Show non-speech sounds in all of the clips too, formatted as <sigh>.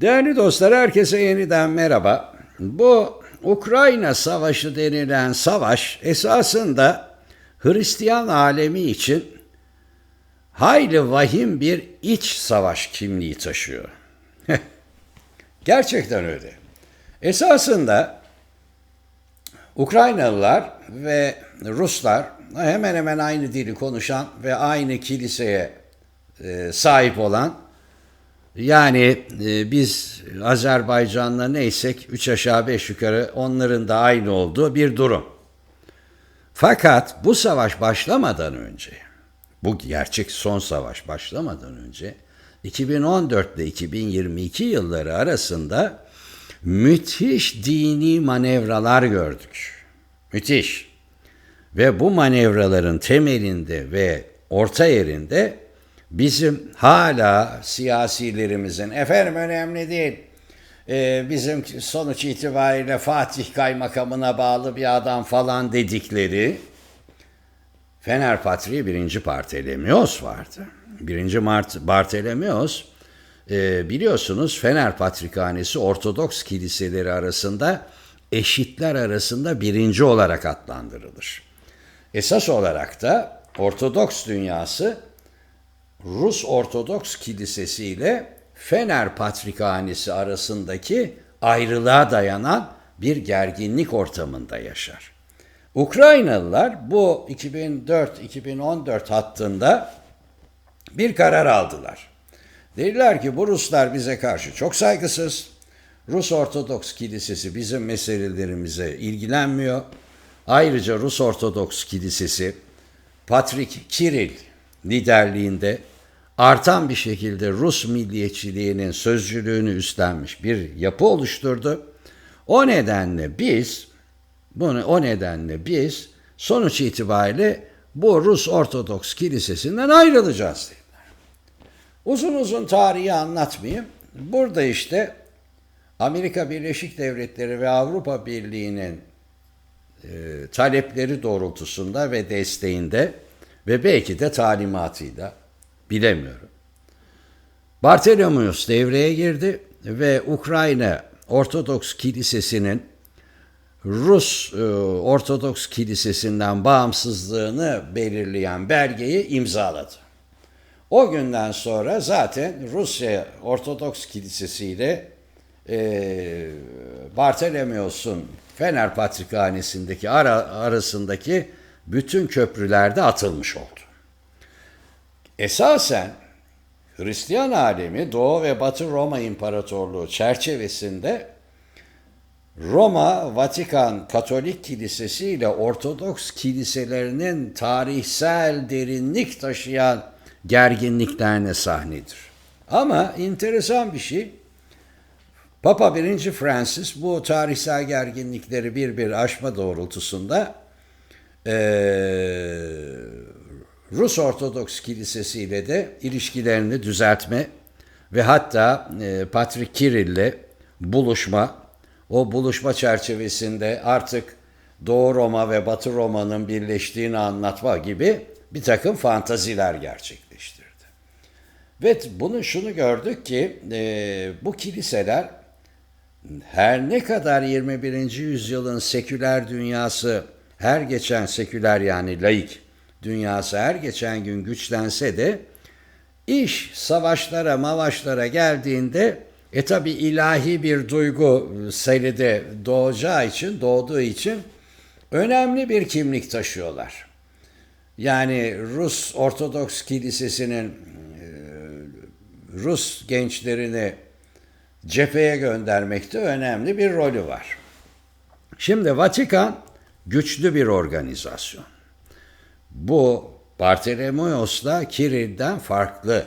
Değerli dostlar, herkese yeniden merhaba. Bu Ukrayna Savaşı denilen savaş esasında Hristiyan alemi için hayli vahim bir iç savaş kimliği taşıyor. <laughs> Gerçekten öyle. Esasında Ukraynalılar ve Ruslar hemen hemen aynı dili konuşan ve aynı kiliseye e, sahip olan yani e, biz Azerbaycan'la neysek üç aşağı beş yukarı onların da aynı olduğu bir durum. Fakat bu savaş başlamadan önce, bu gerçek son savaş başlamadan önce 2014 ile 2022 yılları arasında müthiş dini manevralar gördük. Müthiş. Ve bu manevraların temelinde ve orta yerinde bizim hala siyasilerimizin efendim önemli değil e, bizim sonuç itibariyle Fatih Kaymakamına bağlı bir adam falan dedikleri Fener Patriği birinci Bartolomewos vardı. Birinci Mart Bartolomewos e, biliyorsunuz Fener Patrikhanesi Ortodoks kiliseleri arasında eşitler arasında birinci olarak adlandırılır. Esas olarak da Ortodoks dünyası Rus Ortodoks Kilisesi ile Fener Patrikhanesi arasındaki ayrılığa dayanan bir gerginlik ortamında yaşar. Ukraynalılar bu 2004-2014 hattında bir karar aldılar. Dediler ki bu Ruslar bize karşı çok saygısız. Rus Ortodoks Kilisesi bizim meselelerimize ilgilenmiyor. Ayrıca Rus Ortodoks Kilisesi Patrik Kiril liderliğinde artan bir şekilde Rus milliyetçiliğinin sözcülüğünü üstlenmiş bir yapı oluşturdu. O nedenle biz bunu o nedenle biz sonuç itibariyle bu Rus Ortodoks Kilisesi'nden ayrılacağız dediler. Uzun uzun tarihi anlatmayayım. Burada işte Amerika Birleşik Devletleri ve Avrupa Birliği'nin e, talepleri doğrultusunda ve desteğinde ve belki de talimatıyla bilemiyorum. Bartolomeus devreye girdi ve Ukrayna Ortodoks Kilisesi'nin Rus e, Ortodoks Kilisesi'nden bağımsızlığını belirleyen belgeyi imzaladı. O günden sonra zaten Rusya Ortodoks Kilisesi ile e, Bartolomeos'un Fener Patrikhanesi'ndeki ara, arasındaki bütün köprülerde atılmış oldu. Esasen Hristiyan alemi Doğu ve Batı Roma İmparatorluğu çerçevesinde Roma Vatikan Katolik Kilisesi ile Ortodoks kiliselerinin tarihsel derinlik taşıyan gerginliklerine sahnedir. Ama enteresan bir şey, Papa 1. Francis bu tarihsel gerginlikleri bir bir aşma doğrultusunda ee, Rus Ortodoks Kilisesi ile de ilişkilerini düzeltme ve hatta e, Patrik Kirill'le buluşma, o buluşma çerçevesinde artık Doğu Roma ve Batı Roma'nın birleştiğini anlatma gibi bir takım fantaziler gerçekleştirdi. Ve bunu şunu gördük ki e, bu kiliseler her ne kadar 21. yüzyılın seküler dünyası her geçen seküler yani laik dünyası her geçen gün güçlense de iş savaşlara mavaşlara geldiğinde e tabi ilahi bir duygu seride doğacağı için doğduğu için önemli bir kimlik taşıyorlar. Yani Rus Ortodoks Kilisesi'nin Rus gençlerini cepheye göndermekte önemli bir rolü var. Şimdi Vatikan güçlü bir organizasyon. Bu Bartolomeos'la Kirill'den farklı.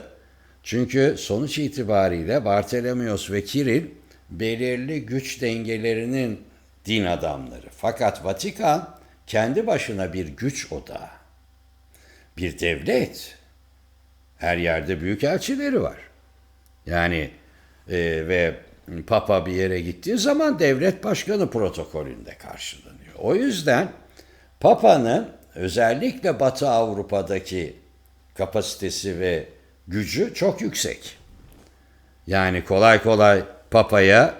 Çünkü sonuç itibariyle Bartolomeos ve Kiril belirli güç dengelerinin din adamları. Fakat Vatikan kendi başına bir güç odağı. Bir devlet. Her yerde büyük elçileri var. Yani e, ve Papa bir yere gittiği zaman devlet başkanı protokolünde karşılanıyor. O yüzden Papa'nın özellikle Batı Avrupa'daki kapasitesi ve gücü çok yüksek. Yani kolay kolay Papa'ya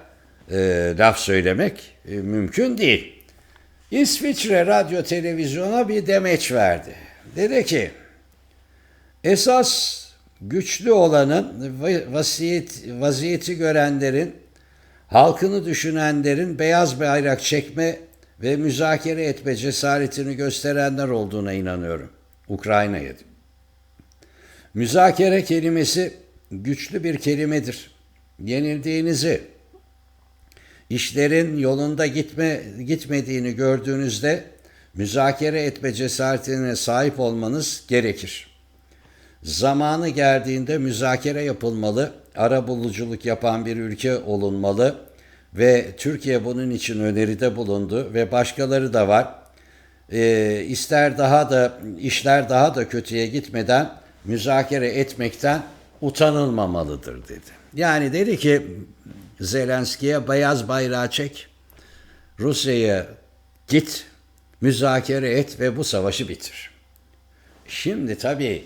e, laf söylemek e, mümkün değil. İsviçre radyo televizyona bir demeç verdi. Dedi ki esas güçlü olanın va- vasiyet, vaziyeti görenlerin halkını düşünenlerin beyaz bayrak çekme ve müzakere etme cesaretini gösterenler olduğuna inanıyorum. Ukrayna'ya. Müzakere kelimesi güçlü bir kelimedir. Yenildiğinizi, işlerin yolunda gitme gitmediğini gördüğünüzde müzakere etme cesaretine sahip olmanız gerekir. Zamanı geldiğinde müzakere yapılmalı, ara buluculuk yapan bir ülke olunmalı ve Türkiye bunun için öneride bulundu ve başkaları da var. Ee, ister daha da işler daha da kötüye gitmeden müzakere etmekten utanılmamalıdır dedi. Yani dedi ki Zelenski'ye beyaz bayrağı çek, Rusya'ya git, müzakere et ve bu savaşı bitir. Şimdi tabii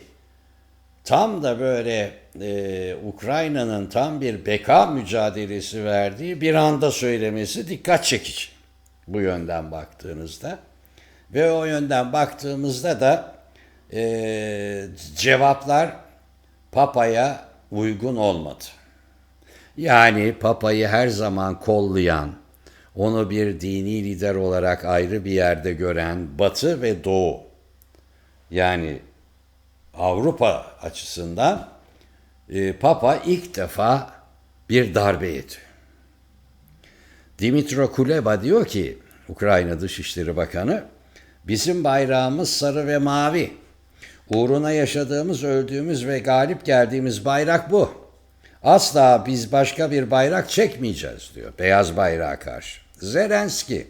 tam da böyle e, Ukrayna'nın tam bir beka mücadelesi verdiği bir anda söylemesi dikkat çekici bu yönden baktığınızda. Ve o yönden baktığımızda da e, cevaplar Papa'ya uygun olmadı. Yani Papa'yı her zaman kollayan, onu bir dini lider olarak ayrı bir yerde gören Batı ve Doğu, yani Avrupa açısından e, Papa ilk defa bir darbe yedi. Dimitro Kuleba diyor ki, Ukrayna Dışişleri Bakanı, bizim bayrağımız sarı ve mavi. Uğruna yaşadığımız, öldüğümüz ve galip geldiğimiz bayrak bu. Asla biz başka bir bayrak çekmeyeceğiz diyor beyaz bayrağa karşı. Zelenski,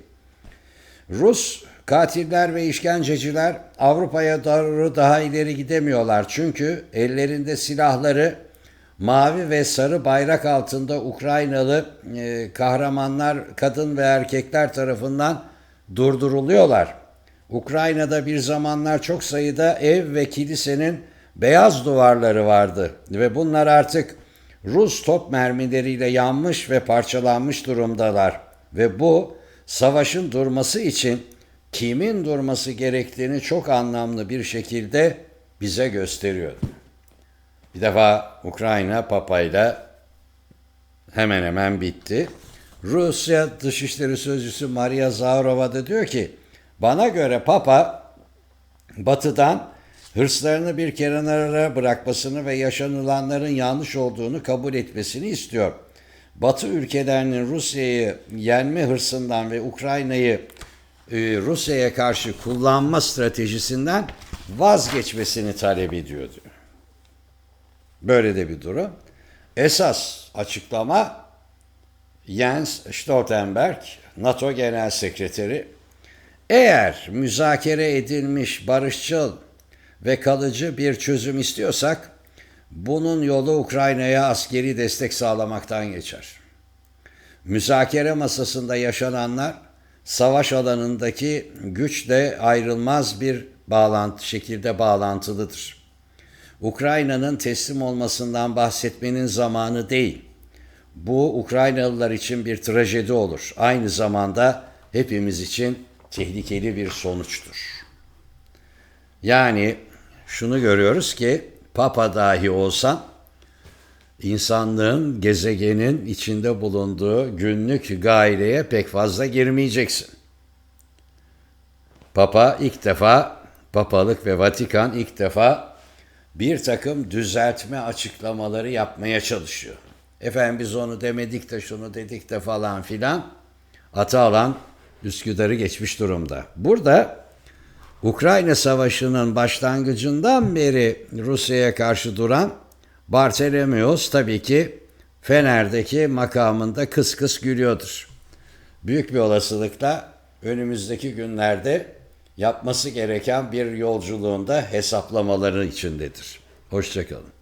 Rus katiller ve işkenceciler Avrupa'ya doğru daha ileri gidemiyorlar. Çünkü ellerinde silahları mavi ve sarı bayrak altında Ukraynalı e, kahramanlar, kadın ve erkekler tarafından durduruluyorlar. Ukrayna'da bir zamanlar çok sayıda ev ve kilisenin beyaz duvarları vardı ve bunlar artık Rus top mermileriyle yanmış ve parçalanmış durumdalar ve bu savaşın durması için kimin durması gerektiğini çok anlamlı bir şekilde bize gösteriyor. Bir defa Ukrayna papayla hemen hemen bitti. Rusya Dışişleri Sözcüsü Maria Zaharova da diyor ki bana göre Papa batıdan hırslarını bir kenara bırakmasını ve yaşanılanların yanlış olduğunu kabul etmesini istiyor. Batı ülkelerinin Rusya'yı yenme hırsından ve Ukrayna'yı Rusya'ya karşı kullanma stratejisinden vazgeçmesini talep ediyor diyor. Böyle de bir durum. Esas açıklama Jens Stoltenberg, NATO Genel Sekreteri, eğer müzakere edilmiş barışçıl ve kalıcı bir çözüm istiyorsak, bunun yolu Ukrayna'ya askeri destek sağlamaktan geçer. Müzakere masasında yaşananlar, savaş alanındaki güçle ayrılmaz bir bağlantı şekilde bağlantılıdır. Ukrayna'nın teslim olmasından bahsetmenin zamanı değil. Bu Ukraynalılar için bir trajedi olur. Aynı zamanda hepimiz için tehlikeli bir sonuçtur. Yani şunu görüyoruz ki Papa dahi olsan insanlığın gezegenin içinde bulunduğu günlük gaileye pek fazla girmeyeceksin. Papa ilk defa, Papalık ve Vatikan ilk defa bir takım düzeltme açıklamaları yapmaya çalışıyor. Efendim biz onu demedik de şunu dedik de falan filan. Ata alan Üsküdar'ı geçmiş durumda. Burada Ukrayna Savaşı'nın başlangıcından beri Rusya'ya karşı duran Bartolomeos tabii ki Fener'deki makamında kıs kıs gülüyordur. Büyük bir olasılıkla önümüzdeki günlerde yapması gereken bir yolculuğunda hesaplamaları içindedir. Hoşçakalın.